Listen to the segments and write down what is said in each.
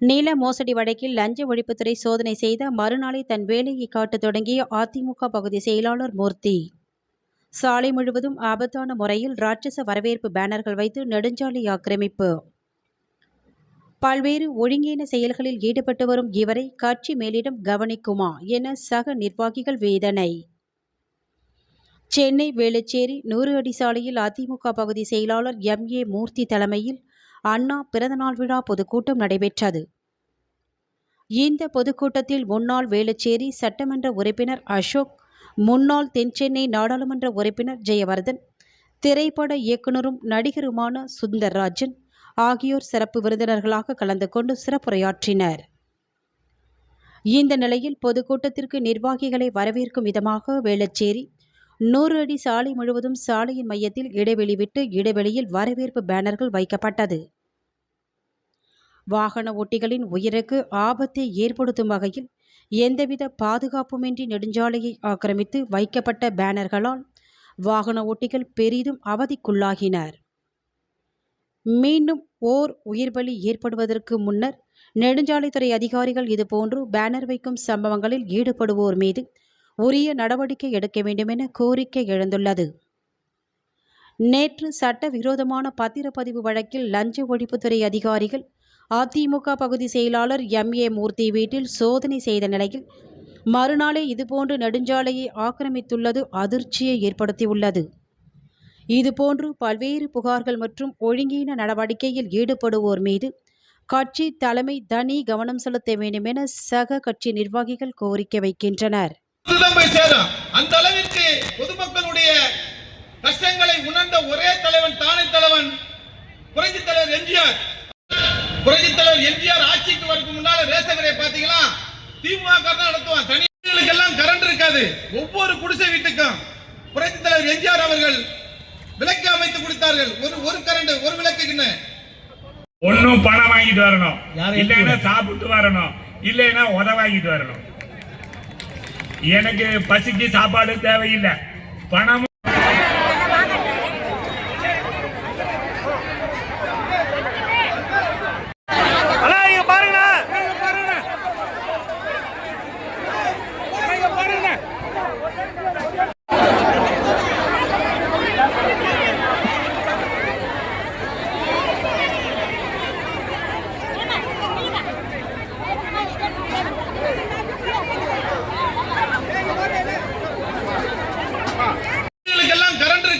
நில மோசடி வழக்கில் லஞ்ச ஒழிப்புத்துறை சோதனை செய்த மறுநாளை தன் வேலையை காட்டத் தொடங்கிய அதிமுக பகுதி செயலாளர் மூர்த்தி. சாலை முழுவதும் ஆபத்தான முறையில் ராட்சச வரவேற்பு பேனர்கள் வைத்து நெடுஞ்சாலை ஆக்கிரமிப்பு. பல்வேறு ஒழுங்கீன செயல்களில் ஈடுபட்டு வரும் இவரை கட்சி மேலிடம் கவனிக்குமா என சக நிர்வாகிகள் வேதனை. சென்னை வேளச்சேரி நூறு அடி சாலையில் அதிமுக பகுதி செயலாளர் எம் ஏ மூர்த்தி தலைமையில் அண்ணா பிறந்தநாள் விழா பொதுக்கூட்டம் நடைபெற்றது. இந்த பொதுக்கூட்டத்தில் முன்னாள் வேலுச்சேரி சட்டமன்ற உறுப்பினர் அசோக் முன்னாள் தென்சென்னை நாடாளுமன்ற உறுப்பினர் ஜெயவர்தன் திரைப்பட இயக்குனரும் நடிகருமான சுந்தர்ராஜன் ஆகியோர் சிறப்பு விருந்தினர்களாக கலந்து கொண்டு சிறப்புரையாற்றினர். இந்த நிலையில் பொதுக்கூட்டத்திற்கு நிர்வாகிகளை வரவேற்கும் விதமாக வேளச்சேரி நூறு அடி சாலை முழுவதும் சாலையின் மையத்தில் இடைவெளி விட்டு இடைவெளியில் வரவேற்பு பேனர்கள் வைக்கப்பட்டது. வாகன ஓட்டிகளின் உயிருக்கு ஆபத்தை ஏற்படுத்தும் வகையில் எந்தவித பாதுகாப்புமின்றி நெடுஞ்சாலையை ஆக்கிரமித்து வைக்கப்பட்ட பேனர்களால் வாகன ஓட்டிகள் பெரிதும் அவதிக்குள்ளாகினர். மீண்டும் ஓர் உயிர்பலி ஏற்படுவதற்கு முன்னர் நெடுஞ்சாலைத்துறை அதிகாரிகள் இதுபோன்று பேனர் வைக்கும் சம்பவங்களில் ஈடுபடுவோர் மீது உரிய நடவடிக்கை எடுக்க வேண்டும் என கோரிக்கை எழுந்துள்ளது. நேற்று சட்டவிரோதமான பத்திரப்பதிவு வழக்கில் லஞ்ச ஒழிப்புத்துறை அதிகாரிகள் அதிமுக பகுதி செயலாளர் எம். ஏ. மூர்த்தி வீட்டில் சோதனை செய்த நிலையில் மறுநாளே இதுபோன்று நெடுஞ்சாலையை ஆக்கிரமித்துள்ளது அதிர்ச்சியை ஏற்படுத்தியுள்ளது. இதுபோன்று பல்வேறு புகார்கள் மற்றும் ஒழுங்கீன நடவடிக்கையில் ஈடுபடுவோர் மீது கட்சி தலைமை தனி கவனம் செலுத்த வேண்டும் என சக கட்சி நிர்வாகிகள் கோரிக்கை வைக்கின்றனர். அந்த அளவிற்கு பொதுமக்களுடைய கஷ்டங்களை உணர்ந்த ஒரே தலைவன் தானே தலைவன் புரட்சி தலைவர் எம்ஜிஆர் புரட்சி தலைவர் எம்ஜிஆர் ஆட்சிக்கு வரதுக்கு கடையை பாத்தீங்களா? திமுக தான் நடத்துவான். தனியார்களுக்கு எல்லாம் கரண்ட் இருக்காது. ஒவ்வொரு குடிசை வீட்டுக்கும். புரட்சி தலைவர் எம்ஜிஆர் அவர்கள் விளக்கு அமைத்து கொடுத்தார்கள். ஒரு ஒரு கரண்ட் ஒரு விளக்குக்குன்னு. ஒன்னும் பணம் வாங்கிட்டு வரணும். இல்லைன்னா சாப்பிட்டு வரணும். இல்லைன்னா உத வாங்கிட்டு வரணும். எனக்கு பசிக்கு சாப்பாடு தேவையில்லை. பணம்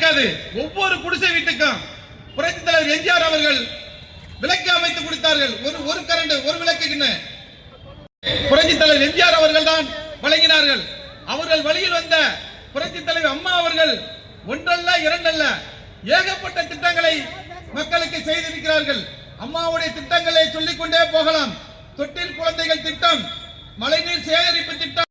கிடையாது. ஒவ்வொரு குடிசை வீட்டுக்கும் புரட்சி தலைவர் எம்ஜிஆர் அவர்கள் விளக்கு அமைத்து கொடுத்தார்கள். ஒரு ஒரு கரண்ட் ஒரு விளக்குக்குன்னு புரட்சி தலைவர் எம்ஜிஆர் அவர்கள் தான் வழங்கினார்கள். அவர்கள் வழியில் வந்த புரட்சி தலைவர் அம்மா அவர்கள் ஒன்றல்ல இரண்டல்ல ஏகப்பட்ட திட்டங்களை மக்களுக்கு செய்திருக்கிறார்கள். அம்மாவுடைய திட்டங்களை சொல்லிக்கொண்டே போகலாம். தொட்டில் குழந்தைகள் திட்டம் மழைநீர் சேகரிப்பு திட்டம்